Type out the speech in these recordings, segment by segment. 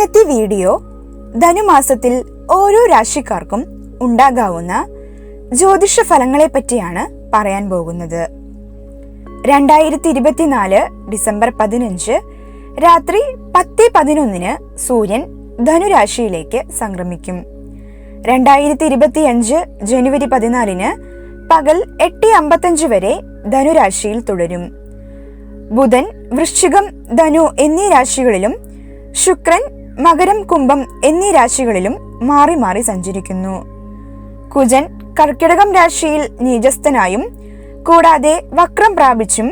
ഇന്നത്തെ വീഡിയോ ധനുമാസത്തിൽ ഓരോ രാശിക്കാർക്കും ഉണ്ടാകാവുന്ന ജ്യോതിഷ ഫലങ്ങളെ പറ്റിയാണ് പറയാൻ പോകുന്നത്. രണ്ടായിരത്തി ഇരുപത്തിനാല് ഡിസംബർ പതിനഞ്ച് രാത്രി പത്ത് പതിനൊന്നിന് സൂര്യൻ ധനുരാശിയിലേക്ക് സംക്രമിക്കും. രണ്ടായിരത്തി ഇരുപത്തിയഞ്ച് ജനുവരി പതിനാലിന് പകൽ എട്ട് അമ്പത്തഞ്ച് വരെ ധനുരാശിയിൽ തുടരും. ബുധൻ വൃശ്ചികം ധനു എന്നീ രാശികളിലും ശുക്രൻ മകരം കുംഭം എന്നീ രാശികളിലും മാറി മാറി സഞ്ചരിക്കുന്നു. കുജൻ കർക്കിടകം രാശിയിൽ നീചസ്ഥനായും കൂടാതെ വക്രം പ്രാപിച്ചും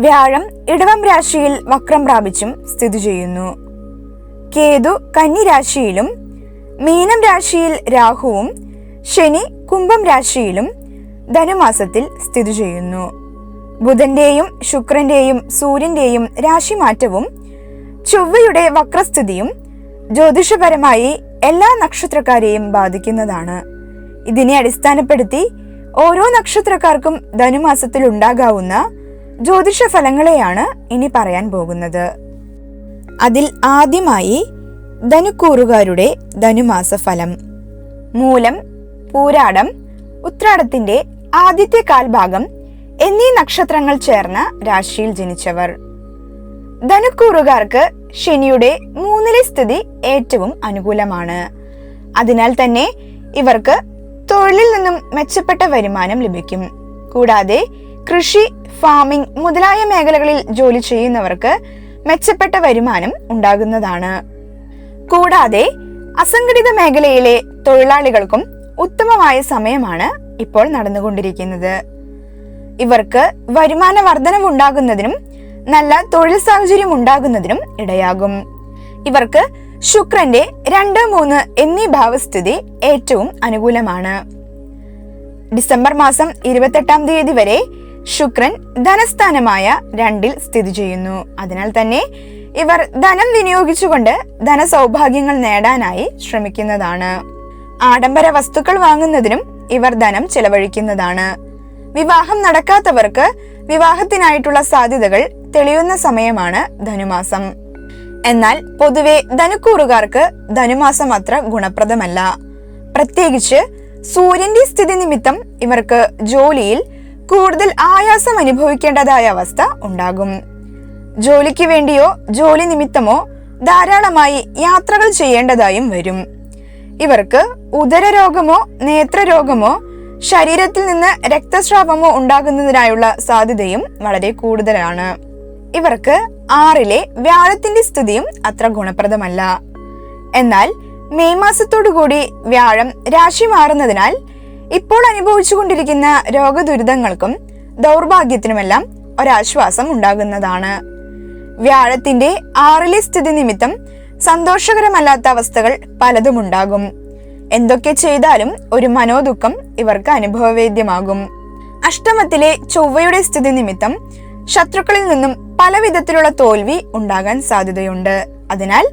വ്യാഴം ഇടവം രാശിയിൽ വക്രം പ്രാപിച്ചും സ്ഥിതി ചെയ്യുന്നു. കേതു കന്നി രാശിയിലും മീനം രാശിയിൽ രാഹുവും ശനി കുംഭം രാശിയിലും ധനുമാസത്തിൽ സ്ഥിതി ചെയ്യുന്നു. ബുധന്റെയും ശുക്രന്റെയും സൂര്യന്റെയും രാശിമാറ്റവും ചൊവ്വയുടെ വക്രസ്ഥിതിയും ജ്യോതിഷപരമായി എല്ലാ നക്ഷത്രക്കാരെയും ബാധിക്കുന്നതാണ്. ഇതിനെ അടിസ്ഥാനപ്പെടുത്തി ഓരോ നക്ഷത്രക്കാർക്കും ധനുമാസത്തിൽ ഉണ്ടാകാവുന്ന ജ്യോതിഷ ഫലങ്ങളെയാണ് ഇനി പറയാൻ പോകുന്നത്. അതിൽ ആദ്യമായി ധനുക്കൂറുകാരുടെ ധനുമാസ ഫലം മൂലം പൂരാടം ഉത്രാടത്തിന്റെ ആദ്യത്തെ കാൽഭാഗം എന്നീ നക്ഷത്രങ്ങൾ ചേർന്ന രാശിയിൽ ജനിച്ചവർ. ധനുക്കൂറുകാർക്ക് ശനിയുടെ മൂന്നിലെ സ്ഥിതി ഏറ്റവും അനുകൂലമാണ്. അതിനാൽ തന്നെ ഇവർക്ക് തൊഴിലിൽ നിന്നും മെച്ചപ്പെട്ട വരുമാനം ലഭിക്കും. കൂടാതെ കൃഷി ഫാമിംഗ് മുതലായ മേഖലകളിൽ ജോലി ചെയ്യുന്നവർക്ക് മെച്ചപ്പെട്ട വരുമാനം ഉണ്ടാകുന്നതാണ്. കൂടാതെ അസംഘടിത മേഖലയിലെ തൊഴിലാളികൾക്കും ഉത്തമമായ സമയമാണ് ഇപ്പോൾ നടന്നുകൊണ്ടിരിക്കുന്നത്. ഇവർക്ക് വരുമാന വർധനവുണ്ടാകുന്നതിനും നല്ല തൊഴിൽ സാഹചര്യം ഉണ്ടാകുന്നതിനും ഇടയാകും. ഇവർക്ക് ശുക്രന്റെ രണ്ട് മൂന്ന് എന്നീ ഭാവസ്ഥിതി ഏറ്റവും അനുകൂലമാണ്. ഡിസംബർ മാസം ഇരുപത്തെട്ടാം തീയതി വരെ ശുക്രൻ ധനസ്ഥാനമായ രണ്ടിൽ സ്ഥിതി ചെയ്യുന്നു. അതിനാൽ തന്നെ ഇവർ ധനം വിനിയോഗിച്ചുകൊണ്ട് ധനസൗഭാഗ്യങ്ങൾ നേടാനായി ശ്രമിക്കുന്നതാണ്. ആഡംബര വസ്തുക്കൾ വാങ്ങുന്നതിനും ഇവർ ധനം ചെലവഴിക്കുന്നതാണ്. വിവാഹം നടക്കാത്തവർക്ക് വിവാഹത്തിനായിട്ടുള്ള സാധ്യതകൾ തെളിയുന്ന സമയമാണ് ധനുമാസം. എന്നാൽ പൊതുവെ ധനുക്കൂറുകാർക്ക് ധനുമാസം അത്ര ഗുണപ്രദമല്ല. പ്രത്യേകിച്ച് സൂര്യന്റെ സ്ഥിതി നിമിത്തം ഇവർക്ക് ജോലിയിൽ കൂടുതൽ ആയാസം അനുഭവിക്കേണ്ടതായ അവസ്ഥ ഉണ്ടാകും. ജോലിക്ക് വേണ്ടിയോ ജോലി നിമിത്തമോ ധാരാളമായി യാത്രകൾ ചെയ്യേണ്ടതായും വരും. ഇവർക്ക് ഉദരരോഗമോ നേത്രരോഗമോ ശരീരത്തിൽ നിന്ന് രക്തസ്രാവമോ ഉണ്ടാകുന്നതിനായുള്ള സാധ്യതയും വളരെ കൂടുതലാണ്. ഇവർക്ക് ആറിലെ വ്യാഴത്തിന്റെ സ്ഥിതിയും അത്ര ഗുണപ്രദമല്ല. എന്നാൽ മെയ് മാസത്തോടുകൂടി വ്യാഴം രാശി മാറുന്നതിനാൽ ഇപ്പോൾ അനുഭവിച്ചുകൊണ്ടിരിക്കുന്ന രോഗദുരിതങ്ങൾക്കും ദൗർഭാഗ്യത്തിനുമെല്ലാം ഒരാശ്വാസം ഉണ്ടാകുന്നതാണ്. വ്യാഴത്തിന്റെ ആറിലെ സ്ഥിതി നിമിത്തം സന്തോഷകരമല്ലാത്ത അവസ്ഥകൾ പലതും ഉണ്ടാകും. എന്തൊക്കെ ചെയ്താലും ഒരു മനോദുഃഖം ഇവർക്ക് അനുഭവവേദ്യമാകും. അഷ്ടമത്തിലെ ചൊവ്വയുടെ സ്ഥിതി നിമിത്തം ശത്രുക്കളിൽ നിന്നും പല വിധത്തിലുള്ള തോൽവി ഉണ്ടാകാൻ സാധ്യതയുണ്ട്. അതിനാൽ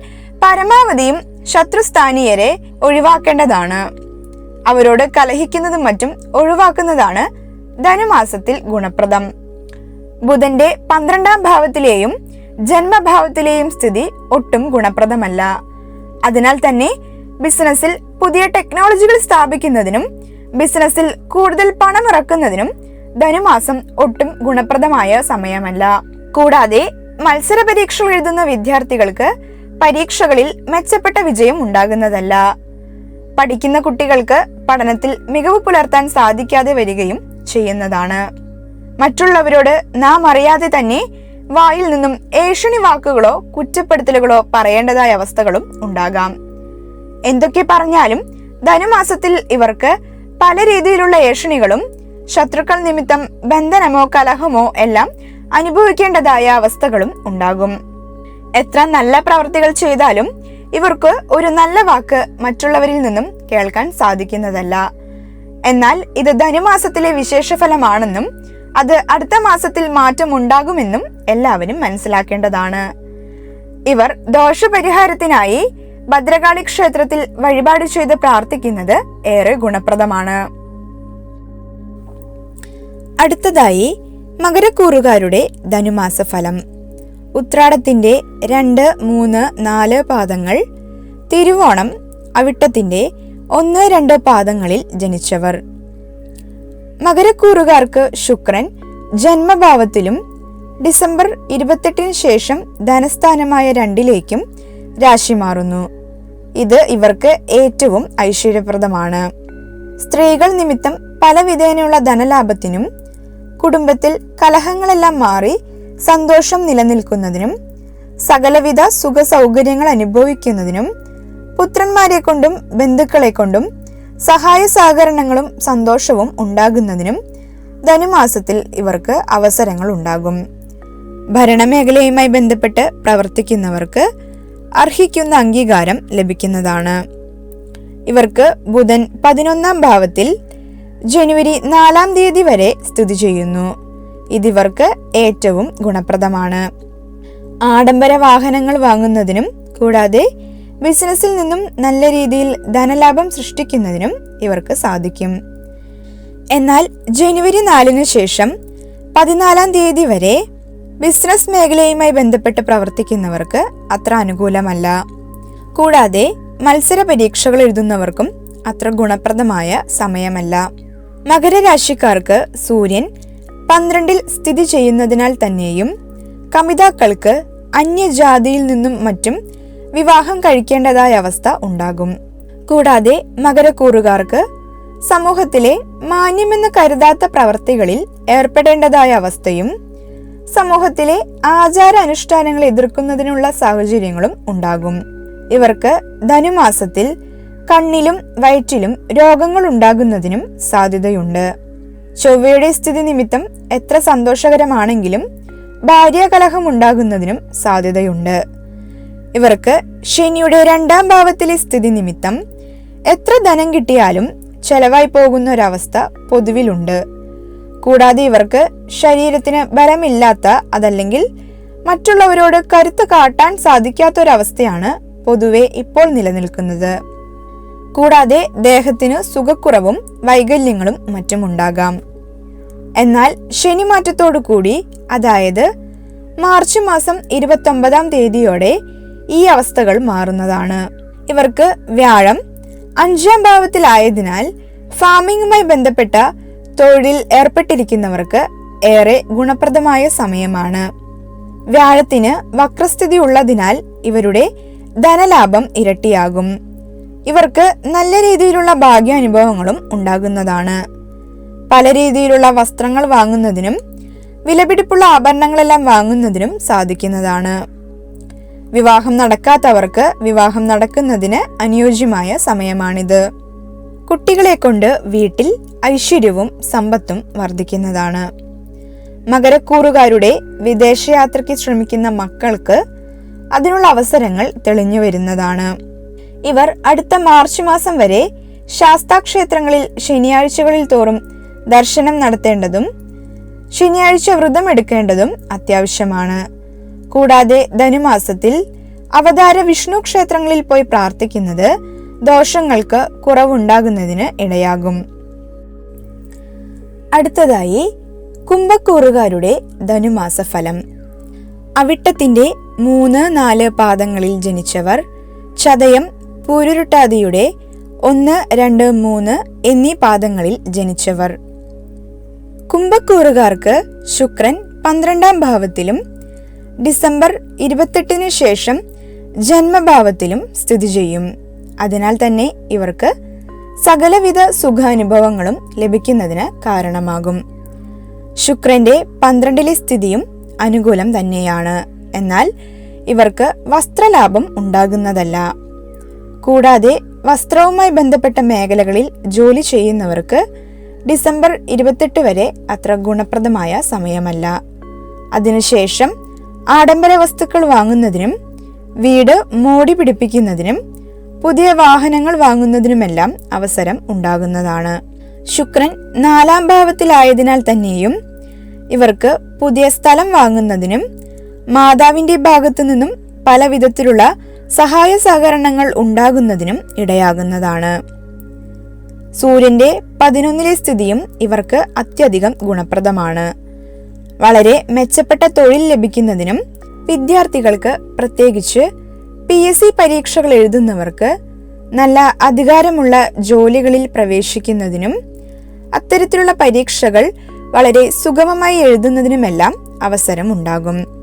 പരമാവധിയും ശത്രുസ്ഥാനീയരെ ഒഴിവാക്കേണ്ടതാണ്. അവരോട് കലഹിക്കുന്നതും മറ്റും ഒഴിവാക്കുന്നതാണ് ധനുമാസത്തിൽ ഗുണപ്രദം. ബുധന്റെ പന്ത്രണ്ടാം ഭാവത്തിലെയും ജന്മഭാവത്തിലെയും സ്ഥിതി ഒട്ടും ഗുണപ്രദമല്ല. അതിനാൽ തന്നെ ബിസിനസ്സിൽ പുതിയ ടെക്നോളജികൾ സ്ഥാപിക്കുന്നതിനും ബിസിനസ്സിൽ കൂടുതൽ പണം ഇറക്കുന്നതിനും ധനുമാസം ഒട്ടും ഗുണപ്രദമായ സമയമല്ല. കൂടാതെ മത്സര പരീക്ഷകൾ എഴുതുന്ന വിദ്യാർത്ഥികൾക്ക് പരീക്ഷകളിൽ മെച്ചപ്പെട്ട വിജയം ഉണ്ടാകുന്നതല്ല. പഠിക്കുന്ന കുട്ടികൾക്ക് പഠനത്തിൽ മികവ് പുലർത്താൻ സാധിക്കാതെ വരികയും ചെയ്യുന്നതാണ്. മറ്റുള്ളവരോട് നാം അറിയാതെ തന്നെ വായിൽ നിന്നും ഏഷണി വാക്കുകളോ കുറ്റപ്പെടുത്തലുകളോ പറയേണ്ടതായ അവസ്ഥകളും ഉണ്ടാകാം. എന്തൊക്കെ പറഞ്ഞാലും ധനുമാസത്തിൽ ഇവർക്ക് പല രീതിയിലുള്ള ഏഷണികളും ശത്രുക്കൾ നിമിത്തം ബന്ധനമോ കലഹമോ എല്ലാം അനുഭവിക്കേണ്ടതായ അവസ്ഥകളും ഉണ്ടാകും. എത്ര നല്ല പ്രവർത്തികൾ ചെയ്താലും ഇവർക്ക് ഒരു നല്ല വാക്ക് മറ്റുള്ളവരിൽ നിന്നും കേൾക്കാൻ സാധിക്കുന്നതല്ല. എന്നാൽ ഇത് ധനുമാസത്തിലെ വിശേഷഫലമാണെന്നും അത് അടുത്ത മാസത്തിൽ മാറ്റം ഉണ്ടാകുമെന്നും എല്ലാവരും മനസ്സിലാക്കേണ്ടതാണ്. ഇവർ ദോഷപരിഹാരത്തിനായി ഭദ്രകാളി ക്ഷേത്രത്തിൽ വഴിപാട് ചെയ്ത് പ്രാർത്ഥിക്കുന്നത് ഏറെ ഗുണപ്രദമാണ്. അടുത്തതായി മകരക്കൂറുകാരുടെ ധനുമാസ ഫലം ഉത്രാടത്തിന്റെ രണ്ട് മൂന്ന് നാല് പാദങ്ങൾ. തിരുവോണം അവിട്ടത്തിന്റെ ഒന്ന് രണ്ട് പാദങ്ങളിൽ ജനിച്ചവർ. മകരക്കൂറുകാർക്ക് ശുക്രൻ ജന്മഭാവത്തിലും ഡിസംബർ ഇരുപത്തെട്ടിന് ശേഷം ധനസ്ഥാനമായ രണ്ടിലേക്കും രാശി മാറുന്നു. ഇത് ഇവർക്ക് ഏറ്റവും ഐശ്വര്യപ്രദമാണ്. സ്ത്രീകൾ നിമിത്തം പലവിധേനയുള്ള ധനലാഭത്തിനും കുടുംബത്തിൽ കലഹങ്ങളെല്ലാം മാറി സന്തോഷം നിലനിൽക്കുന്നതിനും സകലവിധ സുഖ സൗകര്യങ്ങൾ അനുഭവിക്കുന്നതിനും പുത്രന്മാരെ കൊണ്ടും ബന്ധുക്കളെ കൊണ്ടും സഹായ സഹകരണങ്ങളും സന്തോഷവും ഉണ്ടാകുന്നതിനും ധനുമാസത്തിൽ ഇവർക്ക് അവസരങ്ങൾ ഉണ്ടാകും. ഭരണമേഖലയുമായി ബന്ധപ്പെട്ട് പ്രവർത്തിക്കുന്നവർക്ക് അർഹിക്കുന്ന അംഗീകാരം ലഭിക്കുന്നതാണ്. ഇവർക്ക് ബുധൻ പതിനൊന്നാം ഭാവത്തിൽ ജനുവരി നാലാം തീയതി വരെ സ്ഥിതി ചെയ്യുന്നു. ഇതിവർക്ക് ഏറ്റവും ഗുണപ്രദമാണ്. ആഡംബര വാഹനങ്ങൾ വാങ്ങുന്നതിനും കൂടാതെ ബിസിനസ്സിൽ നിന്നും നല്ല രീതിയിൽ ധനലാഭം സൃഷ്ടിക്കുന്നതിനും ഇവർക്ക് സാധിക്കും. എന്നാൽ ജനുവരി നാലിന് ശേഷം പതിനാലാം തീയതി വരെ ബിസിനസ് മേഖലയുമായി ബന്ധപ്പെട്ട് പ്രവർത്തിക്കുന്നവർക്ക് അത്ര അനുകൂലമല്ല. കൂടാതെ മത്സര പരീക്ഷകൾ എഴുതുന്നവർക്കും അത്ര ഗുണപ്രദമായ സമയമല്ല. മകരരാശിക്കാർക്ക് സൂര്യൻ പന്ത്രണ്ടിൽ സ്ഥിതി ചെയ്യുന്നതിനാൽ തന്നെയും കമിതാക്കൾക്ക് അന്യജാതിയിൽ നിന്നും മറ്റും വിവാഹം കഴിക്കേണ്ടതായ അവസ്ഥ ഉണ്ടാകും. കൂടാതെ മകരക്കൂറുകാർക്ക് സമൂഹത്തിലെ മാന്യമെന്ന് കരുതാത്ത പ്രവർത്തികളിൽ ഏർപ്പെടേണ്ടതായ അവസ്ഥയും സമൂഹത്തിലെ ആചാര അനുഷ്ഠാനങ്ങൾ എതിർക്കുന്നതിനുള്ള സാഹചര്യങ്ങളും ഉണ്ടാകും. ഇവർക്ക് ധനുമാസത്തിൽ കണ്ണിലും വയറ്റിലും രോഗങ്ങൾ ഉണ്ടാകുന്നതിനും സാധ്യതയുണ്ട്. ചൊവ്വയുടെ സ്ഥിതി നിമിത്തം എത്ര സന്തോഷകരമാണെങ്കിലും ഭാര്യാകലഹം ഉണ്ടാകുന്നതിനും സാധ്യതയുണ്ട്. ഇവർക്ക് ശനിയുടെ രണ്ടാം ഭാവത്തിലെ സ്ഥിതി നിമിത്തം എത്ര ധനം കിട്ടിയാലും ചെലവായി പോകുന്ന ഒരവസ്ഥ പൊതുവിലുണ്ട്. കൂടാതെ ഇവർക്ക് ശരീരത്തിന് ബലമില്ലാത്ത അതല്ലെങ്കിൽ മറ്റുള്ളവരോട് കരുത്ത് കാട്ടാൻ സാധിക്കാത്തൊരവസ്ഥയാണ് പൊതുവെ ഇപ്പോൾ നിലനിൽക്കുന്നത്. കൂടാതെ ദേഹത്തിന് സുഖക്കുറവും വൈകല്യങ്ങളും മറ്റും ഉണ്ടാകാം എന്നാൽ ശനിമാറ്റത്തോടു കൂടി അതായത് മാർച്ച് മാസം ഇരുപത്തൊമ്പതാം തീയതിയോടെ ഈ അവസ്ഥകൾ മാറുന്നതാണ്. ഇവർക്ക് വ്യാഴം അഞ്ചാം ഭാവത്തിലായതിനാൽ ഫാമിംഗുമായി ബന്ധപ്പെട്ട തൊഴിൽ ഏർപ്പെട്ടിരിക്കുന്നവർക്ക് ഏറെ ഗുണപ്രദമായ സമയമാണ്. വ്യാഴത്തിന് വക്രസ്ഥിതി ഉള്ളതിനാൽ ഇവരുടെ ധനലാഭം ഇരട്ടിയാകും. ഇവർക്ക് നല്ല രീതിയിലുള്ള ഭാഗ്യാനുഭവങ്ങളും ഉണ്ടാകുന്നതാണ്. പല രീതിയിലുള്ള വസ്ത്രങ്ങൾ വാങ്ങുന്നതിനും വിലപിടിപ്പുള്ള ആഭരണങ്ങളെല്ലാം വാങ്ങുന്നതിനും സാധിക്കുന്നതാണ്. വിവാഹം നടക്കാത്തവർക്ക് വിവാഹം നടക്കുന്നതിന് അനുയോജ്യമായ സമയമാണിത്. കുട്ടികളെ കൊണ്ട് വീട്ടിൽ ഐശ്വര്യവും സമ്പത്തും വർദ്ധിക്കുന്നതാണ്. മകരക്കൂറുകാരുടെ വിദേശയാത്രയ്ക്ക് ശ്രമിക്കുന്ന മക്കൾക്ക് അതിനുള്ള അവസരങ്ങൾ തെളിഞ്ഞു വരുന്നതാണ്. ഇവർ അടുത്ത മാർച്ച് മാസം വരെ ശാസ്താക്ഷേത്രങ്ങളിൽ ശനിയാഴ്ചകളിൽ തോറും ദർശനം നടത്തേണ്ടതും ശനിയാഴ്ച വ്രതം എടുക്കേണ്ടതും അത്യാവശ്യമാണ്. കൂടാതെ ധനുമാസത്തിൽ അവതാര വിഷ്ണു ക്ഷേത്രങ്ങളിൽ പോയി പ്രാർത്ഥിക്കുന്നത് ദോഷങ്ങൾക്ക് കുറവുണ്ടാകുന്നതിന് ഇടയാകും. അടുത്തതായി കുംഭക്കൂറുകാരുടെ ധനുമാസ ഫലം അവിട്ടത്തിന്റെ മൂന്ന് നാല് പാദങ്ങളിൽ ജനിച്ചവർ ചതയം പൂരുരുട്ടാതിയുടെ ഒന്ന് രണ്ട് മൂന്ന് എന്നീ പാദങ്ങളിൽ ജനിച്ചവർ. കുംഭക്കൂറുകാർക്ക് ശുക്രൻ പന്ത്രണ്ടാം ഭാവത്തിലും ഡിസംബർ ഇരുപത്തെട്ടിന് ശേഷം ജന്മഭാവത്തിലും സ്ഥിതി ചെയ്യും. അതിനാൽ തന്നെ ഇവർക്ക് സകലവിധ സുഖാനുഭവങ്ങളും ലഭിക്കുന്നതിന് കാരണമാകും. ശുക്രന്റെ പന്ത്രണ്ടിലെ സ്ഥിതിയും അനുകൂലം തന്നെയാണ്. എന്നാൽ ഇവർക്ക് വസ്ത്രലാഭം ഉണ്ടാകുന്നതല്ല. കൂടാതെ വസ്ത്രവുമായി ബന്ധപ്പെട്ട മേഖലകളിൽ ജോലി ചെയ്യുന്നവർക്ക് ഡിസംബർ ഇരുപത്തെട്ട് വരെ അത്ര ഗുണപ്രദമായ സമയമല്ല. അതിനുശേഷം ആഡംബര വസ്തുക്കൾ വാങ്ങുന്നതിനും വീട് മോടി പിടിപ്പിക്കുന്നതിനും പുതിയ വാഹനങ്ങൾ വാങ്ങുന്നതിനുമെല്ലാം അവസരം ഉണ്ടാകുന്നതാണ്. ശുക്രൻ നാലാം ഭാവത്തിലായതിനാൽ തന്നെയും ഇവർക്ക് പുതിയ സ്ഥലം വാങ്ങുന്നതിനും മാതാവിന്റെ ഭാഗത്തു നിന്നും പല വിധത്തിലുള്ള സഹായ സഹകരണങ്ങൾ ഉണ്ടാകുന്നതിനും ഇടയാകുന്നതാണ്. സൂര്യന്റെ പതിനൊന്നിലെ സ്ഥിതിയും ഇവർക്ക് അത്യധികം ഗുണപ്രദമാണ്. വളരെ മെച്ചപ്പെട്ട തൊഴിൽ ലഭിക്കുന്നതിനും വിദ്യാർത്ഥികൾക്ക് പ്രത്യേകിച്ച് പി എസ് സി പരീക്ഷകൾ എഴുതുന്നവർക്ക് നല്ല അധികാരമുള്ള ജോലികളിൽ പ്രവേശിക്കുന്നതിനും അത്തരത്തിലുള്ള പരീക്ഷകൾ വളരെ സുഗമമായി എഴുതുന്നതിനുമെല്ലാം അവസരമുണ്ടാകും.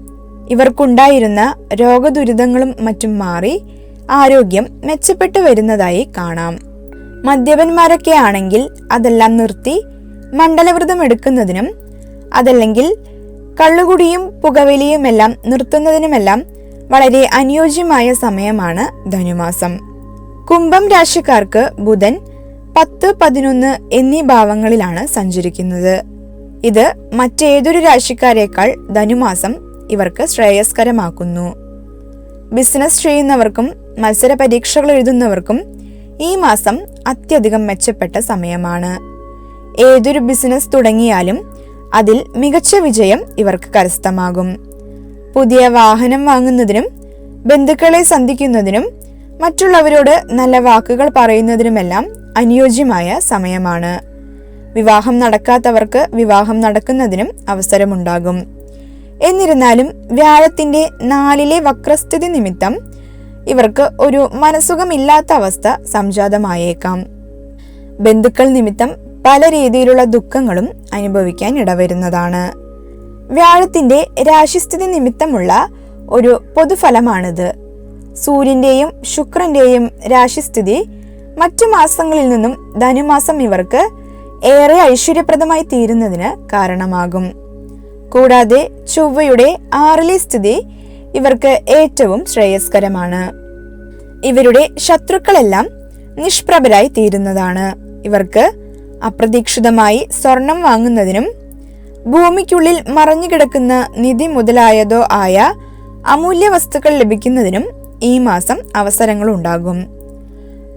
ഇവർക്കുണ്ടായിരുന്ന രോഗദുരിതങ്ങളും മറ്റും മാറി ആരോഗ്യം മെച്ചപ്പെട്ടു വരുന്നതായി കാണാം. മദ്യപന്മാരൊക്കെ ആണെങ്കിൽ അതെല്ലാം നിർത്തി മണ്ഡലവ്രതം എടുക്കുന്നതിനും അതല്ലെങ്കിൽ കള്ളുകുടിയും പുകവലിയുമെല്ലാം നിർത്തുന്നതിനുമെല്ലാം വളരെ അനുയോജ്യമായ സമയമാണ് ധനുമാസം. കുംഭം രാശിക്കാർക്ക് ബുധൻ പത്ത് പതിനൊന്ന് എന്നീ ഭാവങ്ങളിലാണ് സഞ്ചരിക്കുന്നത്. ഇത് മറ്റേതൊരു രാശിക്കാരേക്കാൾ ധനുമാസം ഇവർക്ക് ശ്രേയസ്കരമാക്കുന്നു. ബിസിനസ് ചെയ്യുന്നവർക്കും മത്സര പരീക്ഷകൾ എഴുതുന്നവർക്കും ഈ മാസം അത്യധികം മെച്ചപ്പെട്ട സമയമാണ്. ഏതൊരു ബിസിനസ് തുടങ്ങിയാലും അതിൽ മികച്ച വിജയം ഇവർക്ക് കരസ്ഥമാകും. പുതിയ വാഹനം വാങ്ങുന്നതിനും ബന്ധുക്കളെ സന്ധിക്കുന്നതിനും മറ്റുള്ളവരോട് നല്ല വാക്കുകൾ പറയുന്നതിനുമെല്ലാം അനുയോജ്യമായ സമയമാണ്. വിവാഹം നടക്കാത്തവർക്ക് വിവാഹം നടക്കുന്നതിനും അവസരമുണ്ടാകും. എന്നിരുന്നാലും വ്യാഴത്തിന്റെ നാലിലെ വക്രസ്ഥിതി നിമിത്തം ഇവർക്ക് ഒരു മനസുഖമില്ലാത്ത അവസ്ഥ സംജാതമായേക്കാം. ബന്ധുക്കൾ നിമിത്തം പല രീതിയിലുള്ള ദുഃഖങ്ങളും അനുഭവിക്കാൻ ഇടവരുന്നതാണ്. വ്യാഴത്തിന്റെ രാശിസ്ഥിതി നിമിത്തമുള്ള ഒരു പൊതുഫലമാണിത്. സൂര്യന്റെയും ശുക്രന്റെയും രാശിസ്ഥിതി മറ്റു മാസങ്ങളിൽ നിന്നും ധനുമാസം ഇവർക്ക് ഏറെ ഐശ്വര്യപ്രദമായി തീരുന്നതിന് കാരണമാകും. കൂടാതെ ചൊവ്വയുടെ ആറിലെ സ്ഥിതി ഇവർക്ക് ഏറ്റവും ശ്രേയസ്കരമാണ്. ഇവരുടെ ശത്രുക്കളെല്ലാം നിഷ്പ്രഭരായി തീരുന്നതാണ്. ഇവർക്ക് അപ്രതീക്ഷിതമായി സ്വർണം വാങ്ങുന്നതിനും ഭൂമിക്കുള്ളിൽ മറഞ്ഞുകിടക്കുന്ന നിധി മുതലായതോ ആയ അമൂല്യ വസ്തുക്കൾ ലഭിക്കുന്നതിനും ഈ മാസം അവസരങ്ങളുണ്ടാകും.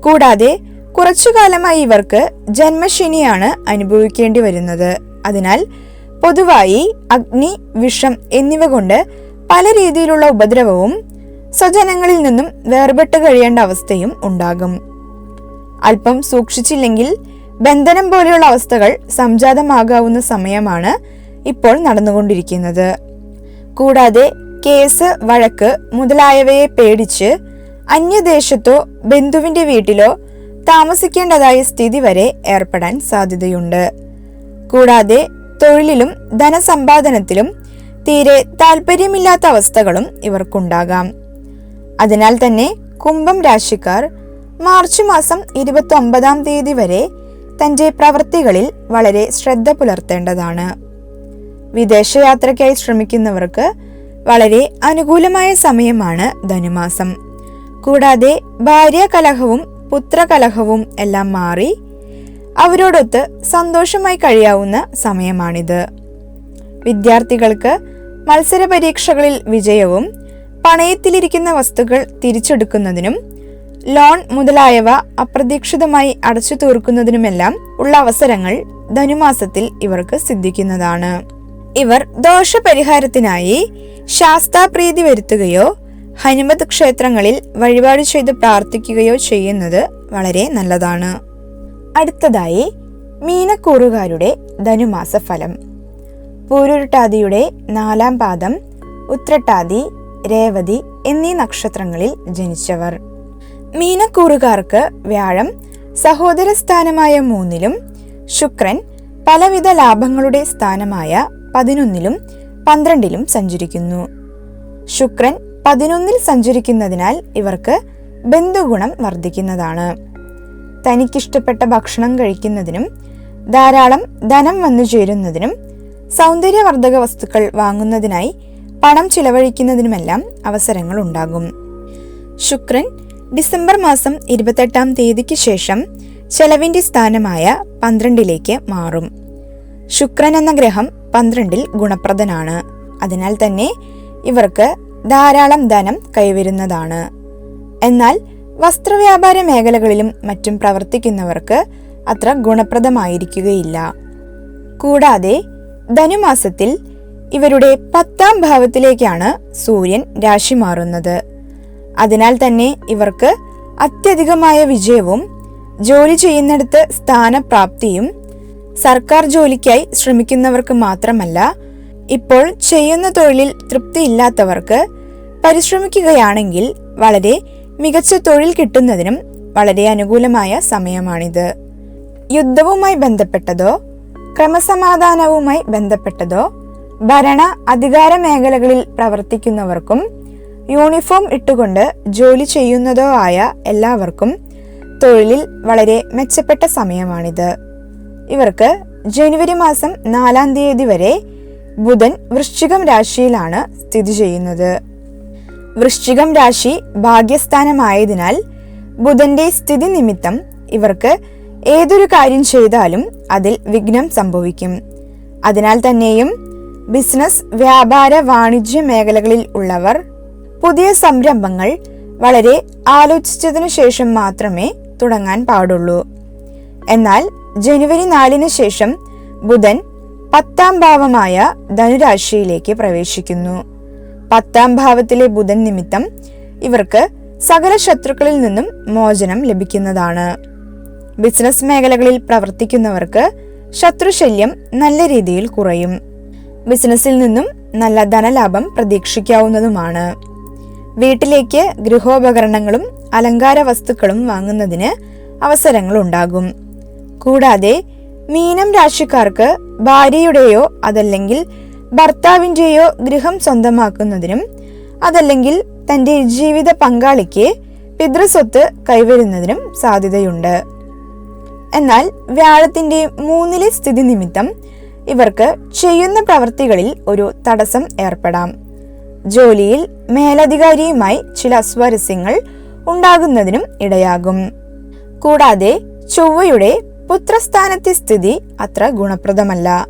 കൂടാതെ കുറച്ചുകാലമായി ഇവർക്ക് ജന്മശനിയാണ് അനുഭവിക്കേണ്ടി വരുന്നത് അതിനാൽ പൊതുവായി അഗ്നി വിഷം എന്നിവ കൊണ്ട് പല രീതിയിലുള്ള ഉപദ്രവവും സ്വജനങ്ങളിൽ നിന്നും വേർപെട്ട് കഴിയേണ്ട അവസ്ഥയും ഉണ്ടാകും. അല്പം സൂക്ഷിച്ചില്ലെങ്കിൽ ബന്ധനം പോലെയുള്ള അവസ്ഥകൾ സംജാതമാകാവുന്ന സമയമാണ് ഇപ്പോൾ നടന്നുകൊണ്ടിരിക്കുന്നത്. കൂടാതെ കേസ് വഴക്ക് മുതലായവയെ പേടിച്ച് അന്യദേശത്തോ ബന്ധുവിന്റെ വീട്ടിലോ താമസിക്കേണ്ടതായ സ്ഥിതി വരെ ഏർപ്പെടാൻ സാധ്യതയുണ്ട്. കൂടാതെ തൊഴിലിലും ധനസമ്പാദനത്തിലും തീരെ താല്പര്യമില്ലാത്ത അവസ്ഥകളും ഇവർക്കുണ്ടാകാം. അതിനാൽ തന്നെ കുംഭം രാശിക്കാർ മാർച്ച് മാസം ഇരുപത്തി ഒമ്പതാം തീയതി വരെ തന്റെ പ്രവൃത്തികളിൽ വളരെ ശ്രദ്ധ പുലർത്തേണ്ടതാണ്. വിദേശയാത്രയ്ക്കായി ശ്രമിക്കുന്നവർക്ക് വളരെ അനുകൂലമായ സമയമാണ് ധനുമാസം. കൂടാതെ ഭാര്യ കലഹവും പുത്രകലഹവും എല്ലാം മാറി അവരോടൊത്ത് സന്തോഷമായി കഴിയാവുന്ന സമയമാണിത്. വിദ്യാർത്ഥികൾക്ക് മത്സര പരീക്ഷകളിൽ വിജയവും പണയത്തിലിരിക്കുന്ന വസ്തുക്കൾ തിരിച്ചെടുക്കുന്നതിനും ലോൺ മുതലായവ അപ്രതീക്ഷിതമായി അടച്ചു തീർക്കുന്നതിനുമെല്ലാം ഉള്ള അവസരങ്ങൾ ധനുമാസത്തിൽ ഇവർക്ക് സിദ്ധിക്കുന്നതാണ്. ഇവർ ദോഷപരിഹാരത്തിനായി ശാസ്താപ്രീതി വരുത്തുകയോ ഹനുമത് ക്ഷേത്രങ്ങളിൽ വഴിപാട് ചെയ്ത് പ്രാർത്ഥിക്കുകയോ ചെയ്യുന്നത് വളരെ നല്ലതാണ്. അടുത്തതായി മീനക്കൂറുകാരുടെ ധനുമാസ ഫലം പൂരുരുട്ടാതിയുടെ നാലാം പാദം ഉത്രട്ടാതി രേവതി എന്നീ നക്ഷത്രങ്ങളിൽ ജനിച്ചവർ. മീനക്കൂറുകാർക്ക് വ്യാഴം സഹോദര സ്ഥാനമായ മൂന്നിലും ശുക്രൻ പലവിധ ലാഭങ്ങളുടെ സ്ഥാനമായ പതിനൊന്നിലും പന്ത്രണ്ടിലും സഞ്ചരിക്കുന്നു. ശുക്രൻ പതിനൊന്നിൽ സഞ്ചരിക്കുന്നതിനാൽ ഇവർക്ക് ബന്ധുഗുണം വർദ്ധിക്കുന്നതാണ്. തനിക്കിഷ്ടപ്പെട്ട ഭക്ഷണം കഴിക്കുന്നതിനും ധാരാളം ധനം വന്നു ചേരുന്നതിനും സൗന്ദര്യവർദ്ധക വസ്തുക്കൾ വാങ്ങുന്നതിനായി പണം ചിലവഴിക്കുന്നതിനുമെല്ലാം അവസരങ്ങൾ ഉണ്ടാകും ശുക്രൻ ഡിസംബർ മാസം ഇരുപത്തെട്ടാം തീയതിക്ക് ശേഷം ചെലവിന്റെ സ്ഥാനമായ പന്ത്രണ്ടിലേക്ക് മാറും. ശുക്രൻ എന്ന ഗ്രഹം പന്ത്രണ്ടിൽ ഗുണപ്രദനാണ്. അതിനാൽ തന്നെ ഇവർക്ക് ധാരാളം ധനം കൈവരുന്നതാണ്. എന്നാൽ വസ്ത്രവ്യാപാര മേഖലകളിലും മറ്റും പ്രവർത്തിക്കുന്നവർക്ക് അത്ര ഗുണപ്രദമായിരിക്കുകയില്ല. കൂടാതെ ധനുമാസത്തിൽ ഇവരുടെ പത്താം ഭാവത്തിലേക്കാണ് സൂര്യൻ രാശി മാറുന്നത്. അതിനാൽ തന്നെ ഇവർക്ക് അത്യധികമായ വിജയവും ജോലി ചെയ്യുന്നിടത്ത് സ്ഥാനപ്രാപ്തിയും സർക്കാർ ജോലിക്കായി ശ്രമിക്കുന്നവർക്ക് മാത്രമല്ല ഇപ്പോൾ ചെയ്യുന്ന തൊഴിലിൽ തൃപ്തിയില്ലാത്തവർക്ക് പരിശ്രമിക്കുകയാണെങ്കിൽ വളരെ മികച്ച തൊഴിൽ കിട്ടുന്നതിനും വളരെ അനുകൂലമായ സമയമാണിത്. യുദ്ധവുമായി ബന്ധപ്പെട്ടതോ ക്രമസമാധാനവുമായി ബന്ധപ്പെട്ടതോ ഭരണ അധികാര മേഖലകളിൽ പ്രവർത്തിക്കുന്നവർക്കും യൂണിഫോം ഇട്ടുകൊണ്ട് ജോലി ചെയ്യുന്നതോ ആയ എല്ലാവർക്കും തൊഴിലിൽ വളരെ മെച്ചപ്പെട്ട സമയമാണിത്. ഇവർക്ക് ജനുവരി മാസം നാലാം തീയതി വരെ ബുധൻ വൃശ്ചികം രാശിയിലാണ് സ്ഥിതി ചെയ്യുന്നത്. വൃശ്ചികം രാശി ഭാഗ്യസ്ഥാനമായതിനാൽ ബുധന്റെ സ്ഥിതി നിമിത്തം ഇവർക്ക് ഏതൊരു കാര്യം ചെയ്താലും അതിൽ വിഘ്നം സംഭവിക്കും. അതിനാൽ തന്നെയും ബിസിനസ് വ്യാപാര വാണിജ്യ മേഖലകളിൽ ഉള്ളവർ പുതിയ സംരംഭങ്ങൾ വളരെ ആലോചിച്ചതിനു ശേഷം മാത്രമേ തുടങ്ങാൻ പാടുള്ളൂ. എന്നാൽ ജനുവരി നാലിന് ശേഷം ബുധൻ പത്താം ഭാവമായ ധനുരാശിയിലേക്ക് പ്രവേശിക്കുന്നു. പത്താം ഭാവത്തിലെ ബുധൻ നിമിത്തം ഇവർക്ക് സകല ശത്രുക്കളിൽ നിന്നും മോചനം ലഭിക്കുന്നതാണ്. ബിസിനസ് മേഖലകളിൽ പ്രവർത്തിക്കുന്നവർക്ക് ശത്രുശല്യം നല്ല രീതിയിൽ കുറയും. ബിസിനസ്സിൽ നിന്നും നല്ല ധനലാഭം പ്രതീക്ഷിക്കാവുന്നതുമാണ്. വീട്ടിലേക്ക് ഗൃഹോപകരണങ്ങളും അലങ്കാര വസ്തുക്കളും വാങ്ങുന്നതിന് അവസരങ്ങൾ ഉണ്ടാകും കൂടാതെ മീനം രാശിക്കാർക്ക് ഭാര്യയുടെയോ അതല്ലെങ്കിൽ ഭർത്താവിന്റെയോ ഗൃഹം സ്വന്തമാക്കുന്നതിനും അതല്ലെങ്കിൽ തന്റെ ജീവിത പങ്കാളിക്ക് പിതൃസ്വത്ത് കൈവരുന്നതിനും സാധ്യതയുണ്ട്. എന്നാൽ വ്യാഴത്തിന്റെ മൂന്നിലെ സ്ഥിതി നിമിത്തം ഇവർക്ക് ചെയ്യുന്ന പ്രവൃത്തികളിൽ ഒരു തടസ്സം ഏർപ്പെടാം. ജോലിയിൽ മേലധികാരിയുമായി ചില അസ്വാരസ്യങ്ങൾ ഉണ്ടാകുന്നതിനും ഇടയാകും. കൂടാതെ ചൊവ്വയുടെ പുത്രസ്ഥാനത്തെ സ്ഥിതി അത്ര ഗുണപ്രദമല്ല.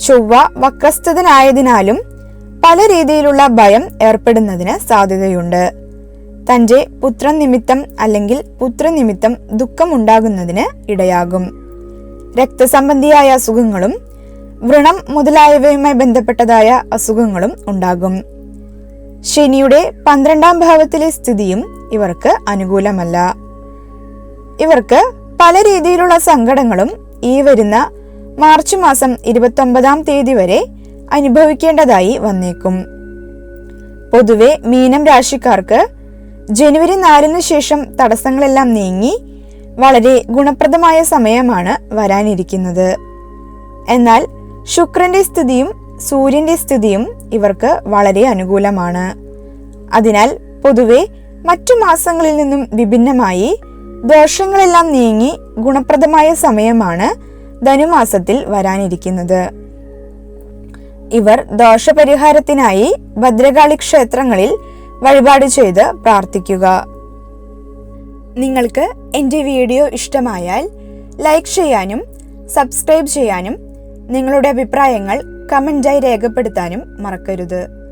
ചൊവ്വ വക്രസ്ഥതനായതിനാലും പല രീതിയിലുള്ള ഭയം ഏർപ്പെടുന്നതിന് സാധ്യതയുണ്ട്. തന്റെ പുത്രൻ നിമിത്തം അല്ലെങ്കിൽ പുത്രനിമിത്തം ദുഃഖം ഉണ്ടാകുന്നതിന് ഇടയാകും. രക്തസംബന്ധിയായ അസുഖങ്ങളും വ്രണം മുതലായവയുമായി ബന്ധപ്പെട്ടതായ അസുഖങ്ങളും ഉണ്ടാകും. ശനിയുടെ പന്ത്രണ്ടാം ഭാവത്തിലെ സ്ഥിതിയും ഇവർക്ക് അനുകൂലമല്ല. ഇവർക്ക് പല രീതിയിലുള്ള സങ്കടങ്ങളും ഈ വരുന്ന മാർച്ച് മാസം ഇരുപത്തൊമ്പതാം തീയതി വരെ അനുഭവിക്കേണ്ടതായി വന്നേക്കും. പൊതുവെ മീനം രാശിക്കാർക്ക് ജനുവരി നാലിന് ശേഷം തടസ്സങ്ങളെല്ലാം നീങ്ങി വളരെ ഗുണപ്രദമായ സമയമാണ് വരാനിരിക്കുന്നത്. എന്നാൽ ശുക്രന്റെ സ്ഥിതിയും സൂര്യന്റെ സ്ഥിതിയും ഇവർക്ക് വളരെ അനുകൂലമാണ്. അതിനാൽ പൊതുവെ മറ്റു മാസങ്ങളിൽ നിന്നും വിഭിന്നമായി ദോഷങ്ങളെല്ലാം നീങ്ങി ഗുണപ്രദമായ സമയമാണ് ധനുമാസത്തിൽ വരാനിരിക്കുന്നത്. ഇവർ ദോഷപരിഹാരത്തിനായി ഭദ്രകാളി ക്ഷേത്രങ്ങളിൽ വഴിപാട് ചെയ്ത് പ്രാർത്ഥിക്കുക. നിങ്ങൾക്ക് എന്റെ വീഡിയോ ഇഷ്ടമായാൽ ലൈക്ക് ചെയ്യാനും സബ്സ്ക്രൈബ് ചെയ്യാനും നിങ്ങളുടെ അഭിപ്രായങ്ങൾ കമന്റായി രേഖപ്പെടുത്താനും മറക്കരുത്.